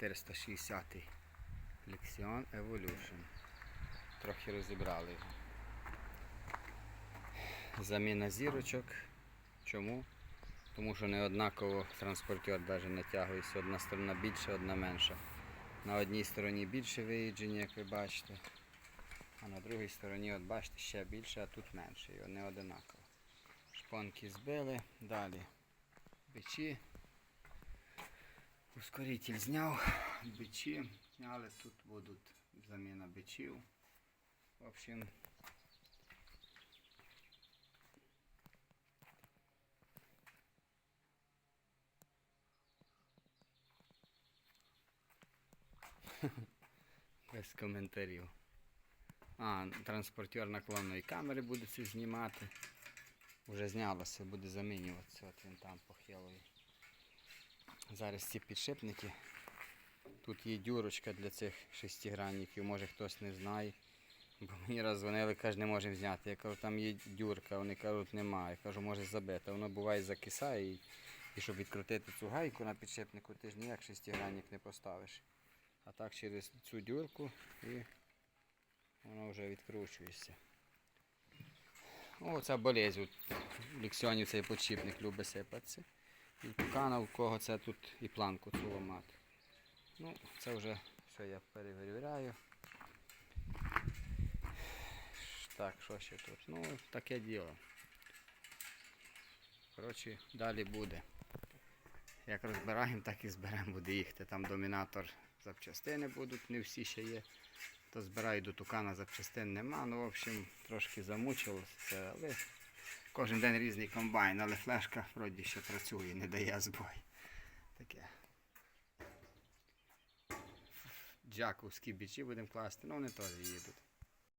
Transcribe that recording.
460 Lexion Evolution. Трохи розібрали. Заміна зірочок. Чому? Тому що не однаково транспортер навіть натягується. Одна сторона більша, одна менша. На одній стороні більше виїдження, як ви бачите. А на другій стороні, от бачите, ще більше, а тут менше. Його не одинаково. Шпонки збили, далі бичі. Ускоритель зняв, бичі, але тут будуть заміна бичів. В общем, без коментарів. А, транспортер наклонної камери буде це знімати. Вже знялося, буде замінюватися. От він там похилий. Зараз ці підшипники. Тут є дюрочка для цих шестигранників, може хтось не знає. Бо мені раз дзвонили, кажуть, не можемо зняти. Я кажу, там є дюрка, вони кажуть, немає. Я кажу, може забити. Воно буває закисає і, і щоб відкрутити цю гайку на підшипнику, ти ж ніяк шестигранник не поставиш. А так через цю дюрку і воно вже відкручується. О, це болезнь. От В ліксіоні цей подшипник любить сипатися. І тукана, у кого це тут і планку цю ламати. Ну, це вже все я перевіряю. Так, що ще тут? Ну, таке діло. Коротше, далі буде. Як розбираємо, так і зберемо, буде їхати. Там домінатор запчастини будуть, не всі ще є. То збираю до тукана запчастин нема. Ну, в общем, трошки замучилося, але кожен день різний комбайн, але флешка вроді ще працює, не дає збой. Таке. Джаковські бічі будемо класти, ну вони теж їдуть.